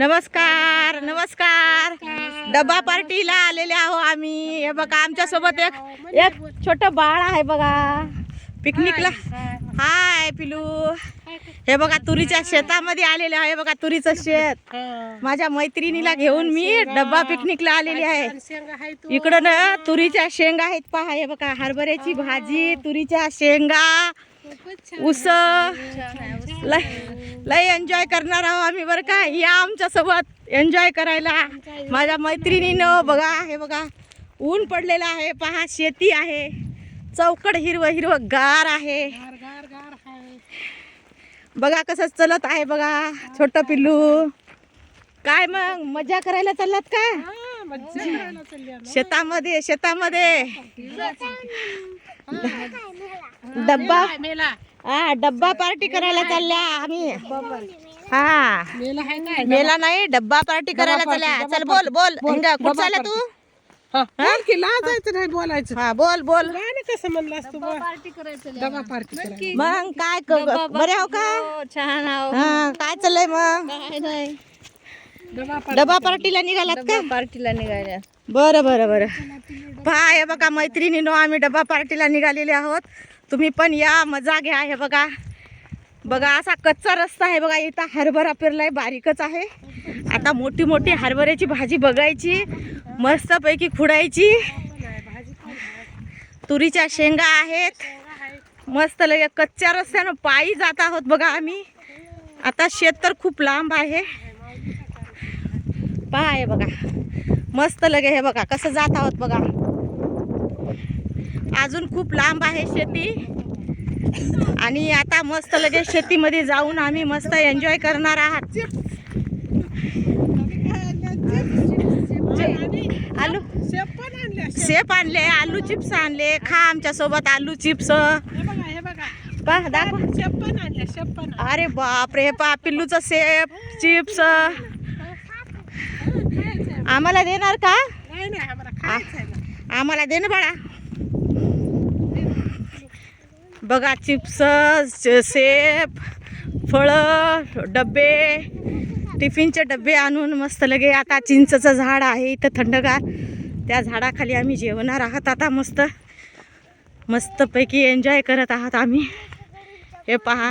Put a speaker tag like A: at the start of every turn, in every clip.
A: नमस्कार नमस्कार. डबा पार्टीला आलेले आहो आम्ही. हे बघा आमच्यासोबत एक एक छोट बाळ आहे बघा. पिकनिकला. हाय पिलू. हे बघा तुरीच्या शेतामध्ये आलेले आहे बघा तुरीचं शेत. माझ्या मैत्रिणीला घेऊन मी डब्बा पिकनिकला आलेली आहे. इकडं ना तुरीच्या शेंगा आहेत पहा हे बघा हरभऱ्याची भाजी तुरीच्या शेंगा उस लय लय एन्जॉय करणार आहोत आम्ही बरं का? या आमच्यासोबत एन्जॉय करायला. माझ्या मैत्रिणीनं बघा हे बघा ऊन पडलेलं आहे पहा शेती आहे. चौकड हिरवं हिरवं गार आहे. बघा कसं चलत आहे बघा छोट पिल्लू. काय मग मजा करायला चाललात का? शेतामध्ये शेतामध्ये. डब्बा? हा डब्बा पार्टी करायला चालल्या आम्ही. हा. मेला नाही डब्बा पार्टी करायला चालल्या. चल बोल बोल. कुठं चालला तू?
B: लाजायचं नाही बोलायचं.
A: हा बोल बोल.
B: गाणं कसं म्हणलं असतं डबा पार्टी करायची
A: मग काय क- बरे हो का?
C: छान आहो.
A: हा काय चाललंय मग?
C: काय नाही.
B: डबा
A: डबा पार्टीला निघालात का?
C: पार्टीला निघाल्या.
A: बरं बरं बरं. पहा हे बघा मैत्रिणीनो आम्ही डबा पार्टीला निघालेले आहोत. तुम्ही पण या मजा घ्या हे बघा. बघा असा कच्चा रस्ता आहे बघा इथं हरभरा पेरलाय बारीकच आहे. आता मोठी मोठी हरभऱ्याची भाजी बघायची मस्तपैकी खुडायची. तुरीच्या शेंगा आहेत. मस्त लगे कच्च्या रस्त्यानं पायी जात आहोत बघा आम्ही. आता शेत तर खूप लांब आहे. पहा बघा. मस्त लगे हे बघा कसं जात आहोत बघा. अजून खूप लांब आहे शेती. आणि आता मस्त लगे शेतीमध्ये जाऊन आम्ही मस्त एन्जॉय करणार आहात. आलू?
B: शेप पण आणले असे.
A: शेप आणले आलू चिप्स आणले खा आमच्यासोबत आलू चिप्स.
B: हे बघा हे बघा
A: पहा दाखव.
B: शेप पण आणले शेप पण
A: अरे बाप रे पा पिल्लूचं सेप चिप्स. आम्हाला देणार का.
B: आम्हाला
A: दे ना बाळा. बघा चिप्स सेप फळं डबे टिफिनचे डबे आणून मस्त लगे आता चिंचचं झाड आहे इथं थंडगार. त्या झाडाखाली आम्ही जेवणार आहात आता मस्त. मस्तपैकी एन्जॉय करत आहात आम्ही. हे पहा.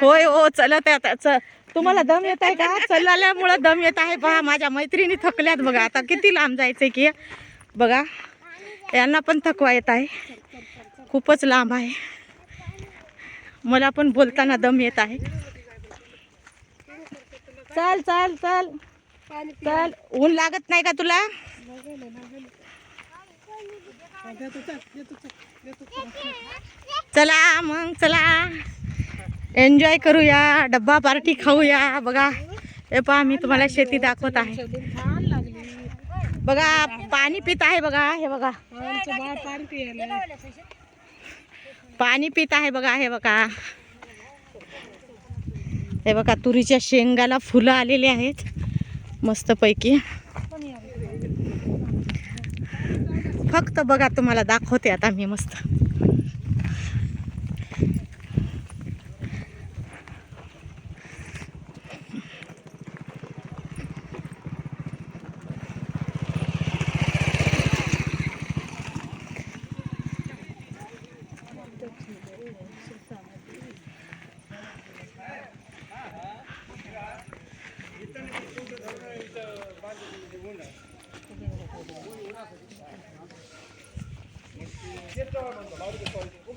A: होय हो चलत आहे आता. तुम्हाला दम येत आहे का? चलल्यामुळं दम येत आहे. पहा माझ्या मैत्रिणी थकल्यात बघा. आता किती लांब जायचंय की. बघा यांना पण थकवा येत आहे. खूपच लांब आहे. मला पण बोलताना दम येत आहे. चल चल चल. चल. ऊन लागत नाही का तुला?
B: चला
A: मग चला. एन्जॉय करूया डब्बा पार्टी खाऊया. बघा हे पहा मी तुम्हाला शेती दाखवत आहे. बघा पाणी पित आहे बघा हे बघा
B: आमचं बाळ पाणी पियाला
A: पाणी पित आहे बघा हे बघा. हे बघा तुरीच्या शेंगाला फुलं आलेली आहेत. मस्तपैकी. फक्त बघा तुम्हाला दाखवते आता मी मस्त. Ahorita voy a.